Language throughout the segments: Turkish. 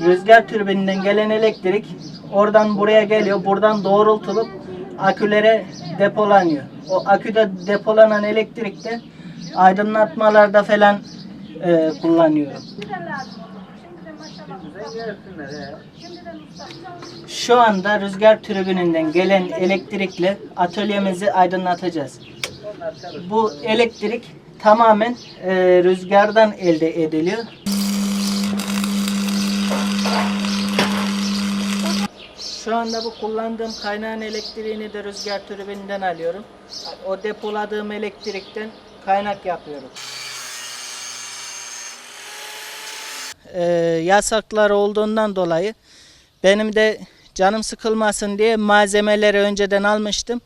Rüzgar türbininden gelen elektrik oradan buraya geliyor. Buradan doğrultulup akülere depolanıyor. O aküde depolanan elektrik de aydınlatmalarda falan e, kullanıyorum. Şu anda rüzgar türbininden gelen elektrikle atölyemizi aydınlatacağız. Bu elektrik tamamen e, rüzgardan elde ediliyor. Anda bu kullandığım kaynağın elektriğini de rüzgar türbininden alıyorum. O depoladığım elektrikten kaynak yapıyorum. Ee, yasaklar olduğundan dolayı benim de canım sıkılmasın diye malzemeleri önceden almıştım.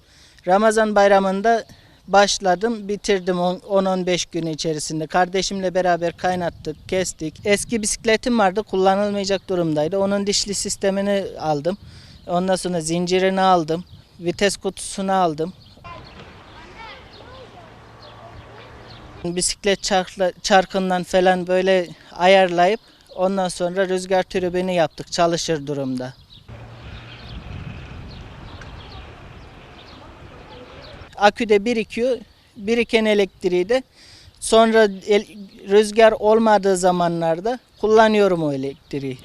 Ramazan bayramında başladım, bitirdim 10-15 gün içerisinde. Kardeşimle beraber kaynattık, kestik. Eski bisikletim vardı, kullanılmayacak durumdaydı. Onun dişli sistemini aldım. Ondan sonra zincirini aldım. Vites kutusunu aldım. Bisiklet çarkından falan böyle ayarlayıp ondan sonra rüzgar tribünü yaptık çalışır durumda. Aküde birikiyor. Biriken elektriği de sonra el- rüzgar olmadığı zamanlarda kullanıyorum o elektriği.